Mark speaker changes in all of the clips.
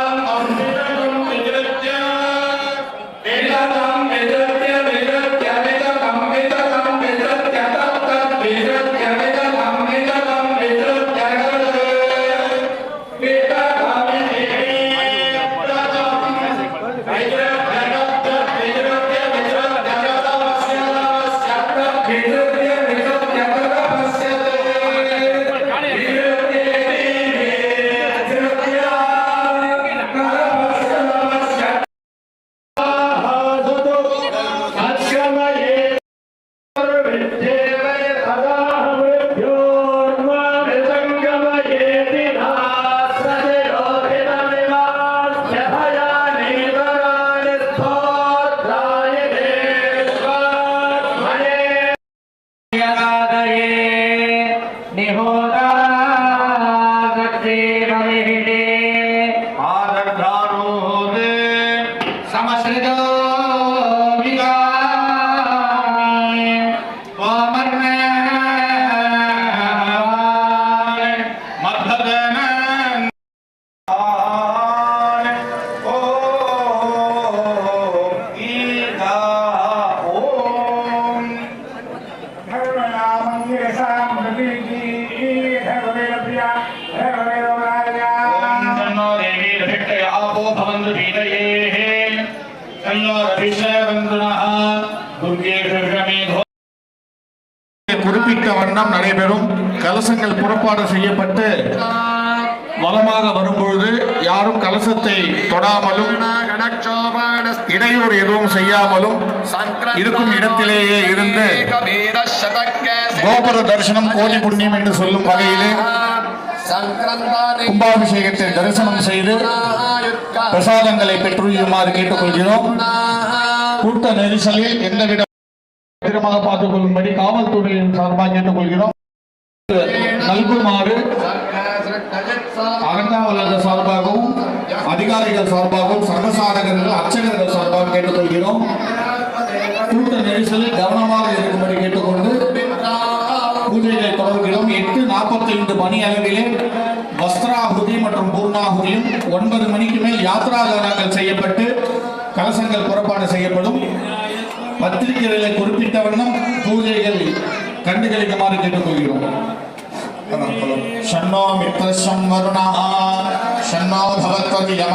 Speaker 1: of Senator. குறிப்பிட்ட வண்ணம் நடைபெறும் கலசங்கள் புறப்பாடு செய்யப்பட்டு வளமாக வரும்பொழுது யாரும் கலசத்தை தொடாமலும் இடையூறு எதுவும் செய்யாமலும் இருக்கும் இடத்திலேயே இருந்து கோபுர தரிசனம் கோடி புண்ணியம் என்று சொல்லும் வகையிலே கும்பாபிஷேகத்தை தரிசனம் செய்து பிரசாதங்களை பெற்றுமாறு கேட்டுக்கொள்கிறோம். கூட்ட நெரிசலில் எந்தவித பத்திரமாக பார்த்துக் கொள்ளும்படி காவல்துறையின் சார்பாக கேட்டுக்கொள்கிறோம். நல்குமாறு அறங்காவலர்கள் சார்பாகவும் அதிகாரிகள் சார்பாகவும் சங்கசாதகர்கள் அர்ச்சகர்கள் சார்பாக கேட்டுக்கொள்கிறோம். கூட்ட நெரிசலில் கவனமாக இருக்கும்படி கேட்டுக்கொண்டு பூஜைகளை தொடர்கிறோம் எட்டு நாற்பத்தி ஐந்து மணி அளவிலே வஸ்திராகுதி மற்றும் பூர்ணாகுதியும் ஒன்பது மணிக்கு மேல் யாத்ரா தானங்கள் செய்யப்பட்டு கலசங்கள் புறப்பாடு செய்யப்படும். பத்திரிகைகளில் குறிப்பிட்ட வண்ணம் பூஜைகள் கண்டுகளிக்குமாறு கேட்டுக்கொள்கிறோம். ஷண்ணோ மித்ரஷம் வருணா ஷண்ணோ பவத்வதி யம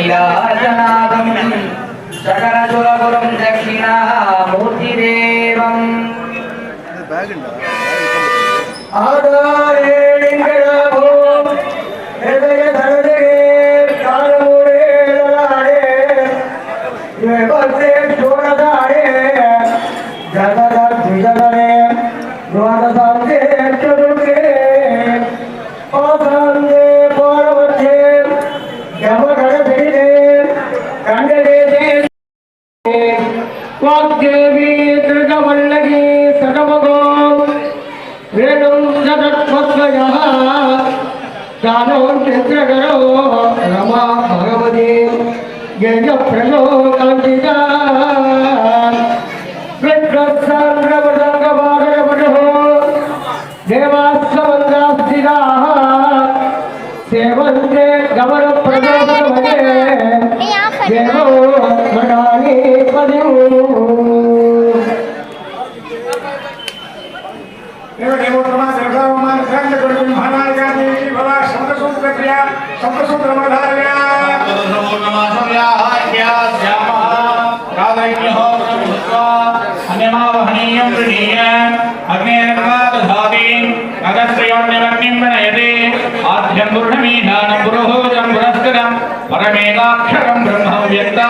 Speaker 2: नीलाजनादं सकलसुरगुरुं दक्षिणामूर्तिदेवम् आदा వాగ్దేవి
Speaker 1: దుర్గవల్లగి సగమగో వేణుం జగత్వయ దానో చంద్రగరో రమా భగవతి గజ ప్రలో కల్పితా సేవంతే గౌరవ ప్రదోషమే దేవో सूर्या शब्दशुक्रमधारण्या अन्यमावहनीयं गृहीय अग्नेन दधाति अगस्त्रियोऽन्यमग्निं नयते आद्यं गृह्णमीधानं पुरोहोजं पुरस्कृतं परमेकाक्षरं ब्रह्म व्यक्ता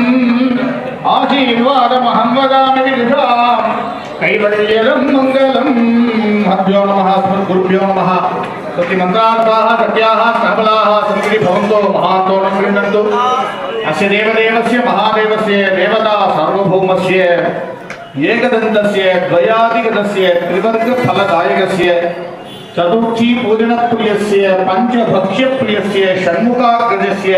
Speaker 1: నిర్వాణమహంవదామి విధాం కైవల్యదం మంగళం. అభ్యో నమ గురుభ్యో నమ. ప్రతి మంత్రార్థాః సత్యాః సబలాః సంతి భవంతో మహాతోనం గృహంతు అస్య దేవదేవస్య మహాదేవస్య దేవతా సర్వభౌమస్య. ఏకదంతస్య ద్వయాధిగతస్య త్రివర్గ ఫలదాయకస్య चतुर्थी पूजन प्रिय पंचभक्ष्य प्रिय षण्मुखाग्रज्य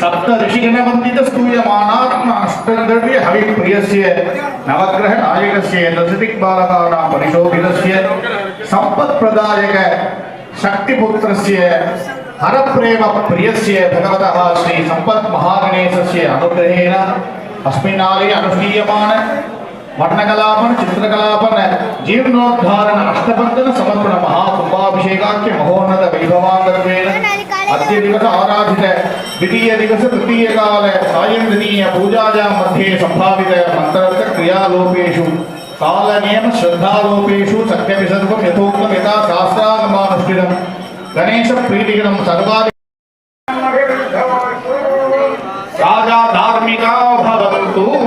Speaker 1: सप्त ऋषिगणवंदित सूयमात्मद्रव्य चतुर्थीपूजनप्रियस्य, पञ्चभक्ष्यप्रियस्य षण्मुखाग्रजस्य सप्तऋषिगणवन्दितस्तूयमानात्माष्टन्द्रव्य हविप्रियस्य नवग्रहनायकस्य दशदिग्बालकानां परिशोभितस्य सम्पत्प्रदायक शक्तिपुत्रस्य, हरप्रेमप्रियस्य, भगवतः श्रीसम्पत्महागणेशस्य अनुग्रहेण, अस्मिन् आलये अनुष्ठीयमान अनुष्ठीयमान वर्णकलापन चित्रकलापन जीर्णोद्धारण अष्टबन्धन समर्पण महाकुम्भाभिषेकाख्य महोन्नत वैभवाङ्गत्वेन अद्य दिवस आराधित द्वितीय दिवस तृतीय काल सायन्दनीय पूजायां मध्ये सम्भावित मन्त्रर्थ क्रियालोपेषु कालनियम श्रद्धालोपेषु सत्यविसर्गं यथोक्तं यथा शास्त्रागमानुष्ठितं गणेशप्रीतिकरं सर्वादि राजा धार्मिका भवन्तु पुष्पं